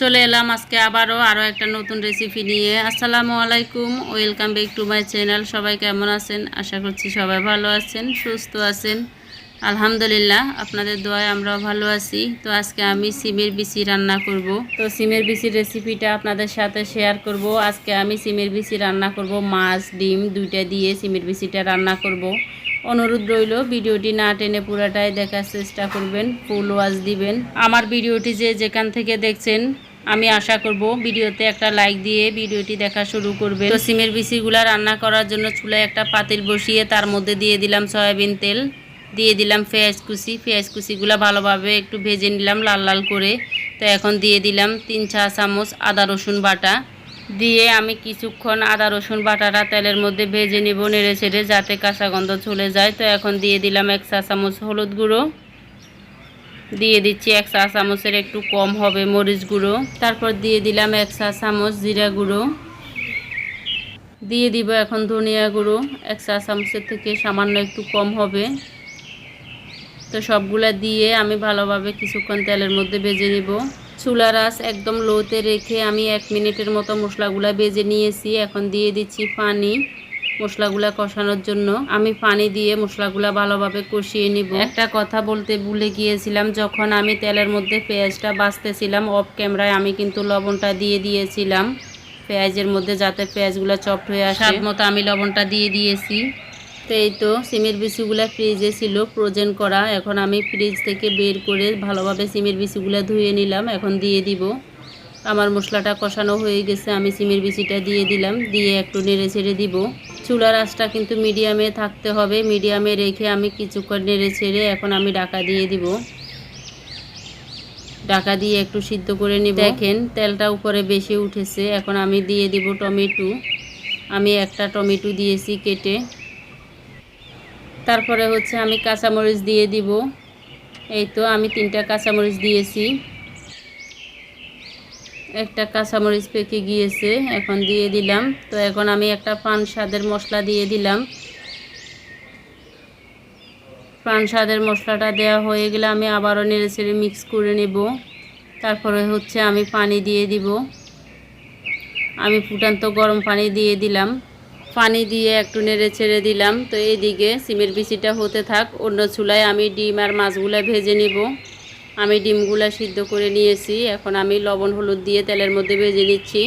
চলে এলাম আজকে আবারও আরও একটা নতুন রেসিপি নিয়ে। আসসালামু আলাইকুম welcome back to my channel সবাই কেমন আছেন? আশা করছি সবাই ভালো আছেন, সুস্থ আছেন। আলহামদুলিল্লাহ, আপনাদের দোয়ায় আমরাও ভালো আছি। তো আজকে আমি সিমের বিচি রান্না করব। তো সিমের বিচির রেসিপিটা আপনাদের সাথে শেয়ার করব। আজকে আমি সিমের বিচি রান্না করব। মাছ, ডিম, দুইটা দিয়ে সিমের বিচিটা রান্না করব। অনুরোধ রইল, ভিডিওটি না টেনে পুরাটাই দেখার চেষ্টা করবেন। ফুল ওয়াজ দিবেন। আমার ভিডিওটি যে যেখান থেকে দেখছেন আমি আশা করব ভিডিওতে একটা লাইক দিয়ে ভিডিওটি দেখা শুরু করবে। তো সিমের বিচিগুলা রান্না করার জন্য চুলায় একটা পাতিল বসিয়ে তার মধ্যে দিয়ে দিলাম সয়াবিন তেল। দিয়ে দিলাম পেঁয়াজ কুচি। পেঁয়াজ কুচিগুলো ভালোভাবে একটু ভেজে নিলাম লাল লাল করে। তো এখন দিয়ে দিলাম তিন চা চামচ আদা রসুন বাটা। দিয়ে আমি কিছুক্ষণ আদা রসুন বাটাটা তেলের মধ্যে ভেজে নেব নেড়ে ছেড়ে যাতে কাঁচা গন্ধ চলে যায়। তো এখন দিয়ে দিলাম এক চা চামচ হলুদ গুঁড়ো। দিয়ে দিচ্ছি এক চা চামচের একটু কম হবে মরিচ গুঁড়ো। তারপর দিয়ে দিলাম এক চা চামচ জিরা গুঁড়ো। দিয়ে দিব এখন ধনিয়া গুঁড়ো। এক চা চামচের থেকে সামান্য একটু কম হবে। তো সবগুলা দিয়ে আমি ভালোভাবে কিছুক্ষণ তেলের মধ্যে ভেজে নিব। চুলা রাস একদম লোতে রেখে আমি এক মিনিটের মতো মশলাগুলা ভেজে নিয়েছি। এখন দিয়ে দিচ্ছি পানি। মশলাগুলা কষানোর জন্য আমি পানি দিয়ে মশলাগুলা ভালোভাবে কষিয়ে নিব। একটা কথা বলতে ভুলে গিয়েছিলাম যখন আমি তেলের মধ্যে পেঁয়াজটা বাছতেছিলাম অফ ক্যামেরায় আমি কিন্তু লবণটা দিয়ে দিয়েছিলাম পেঁয়াজের মধ্যে যাতে পেঁয়াজগুলো চপট হয়ে আসে। মতো আমি লবণটা দিয়ে দিয়েছি। তো এই তো সিমের বিচিগুলো ফ্রিজে ছিল ফ্রোজেন করা। এখন আমি ফ্রিজ থেকে বের করে ভালোভাবে সিমের বিচিগুলো ধুয়ে নিলাম এখন দিয়ে দিব। আমার মশলাটা কষানো হয়ে গেছে আমি সিমের বিচিটা দিয়ে দিলাম দিয়ে একটু নেড়ে ছেড়ে দিব। চুলার আঁচটা কিন্তু মিডিয়ামে থাকতে হবে। মিডিয়ামে রেখে আমি কিছুক্ষণ নেড়ে ছেড়ে এখন আমি ডাকা দিয়ে দিব। ডাকা দিয়ে একটু সিদ্ধ করে নিব। দেখেন, তেলটা উপরে বেশি উঠেছে। এখন আমি দিয়ে দিব টমেটো। আমি একটা টমেটো দিয়েছি কেটে। তারপরে হচ্ছে আমি কাঁচামরিচ দিয়ে দিব। এই তো আমি তিনটা কাঁচামরিচ দিয়েছি। একটা কাঁচামরিচ পেকে গিয়েছে, এখন দিয়ে দিলাম। তো এখন আমি একটা পান স্বাদের মশলা দিয়ে দিলাম। পান স্বাদের মশলাটা দেওয়া হয়ে গেলে আমি আবারও নেড়ে ছেড়ে মিক্স করে নেব। তারপরে হচ্ছে আমি পানি দিয়ে দিব। আমি ফুটান্ত গরম পানি দিয়ে দিলাম। পানি দিয়ে একটু নেড়ে ছেড়ে দিলাম। তো এইদিকে সিমের বিচিটা হতে থাক, অন্য চুলায় আমি ডিম আর মাছগুলো ভেজে নিব। আমি ডিমগুলা সিদ্ধ করে নিয়েছি। এখন আমি লবণ, হলুদ দিয়ে তেলের মধ্যে ভেজে নিচ্ছি।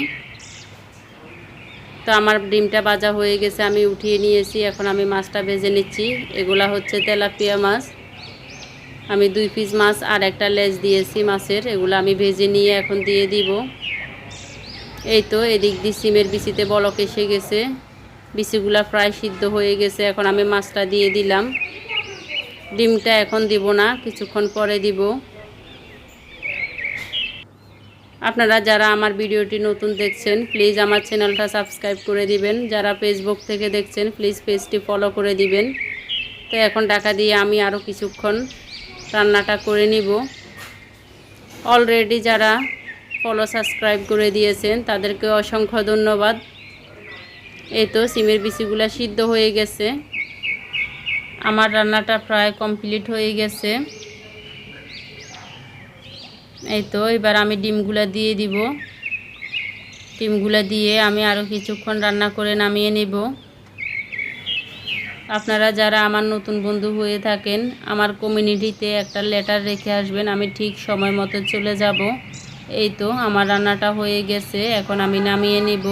তো আমার ডিমটা ভাজা হয়ে গেছে, আমি উঠিয়ে নিয়েছি। এখন আমি মাছটা ভেজে নিচ্ছি। এগুলা হচ্ছে তেলাপিয়া মাছ। আমি দুই পিস মাছ আর একটা লেজ দিয়েছি মাছের। এগুলো আমি ভেজে নিয়ে এখন দিয়ে দিব। এই তো, এদিক দিয়ে সিমের বিচিতে বলক এসে গেছে। বিচিগুলা প্রায় সিদ্ধ হয়ে গেছে। এখন আমি মাছটা দিয়ে দিলাম। ডিমটা এখন দিব না, কিছুক্ষণ পরে দিব। আপনারা যারা আমার ভিডিওটি নতুন দেখছেন প্লিজ আমার চ্যানেলটা সাবস্ক্রাইব করে দিবেন। যারা ফেসবুক থেকে দেখছেন প্লিজ পেজটি ফলো করে দিবেন। তো এখন টাকা দিয়ে আমি আরও কিছুক্ষণ রান্নাটা করে নিব। অলরেডি যারা ফলো সাবস্ক্রাইব করে দিয়েছেন, তাদেরকে অসংখ্য ধন্যবাদ। এই তো সিমের বিচিগুলো সিদ্ধ হয়ে গেছে। আমার রান্নাটা প্রায় কমপ্লিট হয়ে গেছে। এই তো, এবার আমি ডিমগুলা দিয়ে দিব। ডিমগুলা দিয়ে আমি আরও কিছুক্ষণ রান্না করে নামিয়ে নেব। আপনারা যারা আমার নতুন বন্ধু হয়ে থাকেন, আমার কমিউনিটিতে একটা লেটার রেখে আসবেন, আমি ঠিক সময় মতো চলে যাব। এই তো, আমার রান্নাটা হয়ে গেছে, এখন আমি নামিয়ে নেব।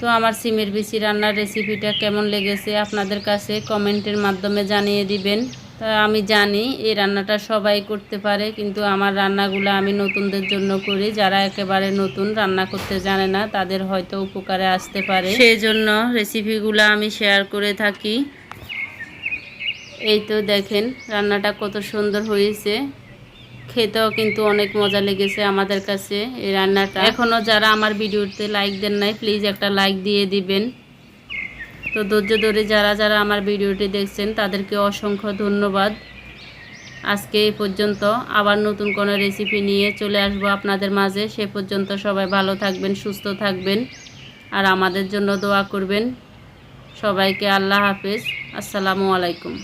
তো আমার সিমের বিচি রান্নার রেসিপিটা কেমন লেগেছে, আপনাদের কাছে কমেন্টের মাধ্যমে জানিয়ে দিবেন। তা আমি জানি এই রান্নাটা সবাই করতে পারে কিন্তু আমার রান্নাগুলো আমি নতুনদের জন্য করি। যারা একেবারে নতুন রান্না করতে জানে না তাদের হয়তো উপকারে আসতে পারে। সেই জন্য রেসিপিগুলো আমি শেয়ার করে থাকি। এই তো দেখেন রান্নাটা কত সুন্দর হয়েছে। খেতেও কিন্তু অনেক মজা লেগেছে আমাদের কাছে এই রান্নাটা। এখনও যারা আমার ভিডিওতে লাইক দেন নাই প্লিজ একটা লাইক দিয়ে দিবেন। তো ধৈর্য ধরে যারা যারা আমার ভিডিওটি দেখছেন, তাদেরকে অসংখ্য ধন্যবাদ। আজকে এই পর্যন্ত আবার নতুন কোনো রেসিপি নিয়ে চলে আসব আপনাদের মাঝে। সে পর্যন্ত সবাই ভালো থাকবেন, সুস্থ থাকবেন আর আমাদের জন্য দোয়া করবেন। সবাইকে আল্লাহ হাফেজ। আসসালামু আলাইকুম।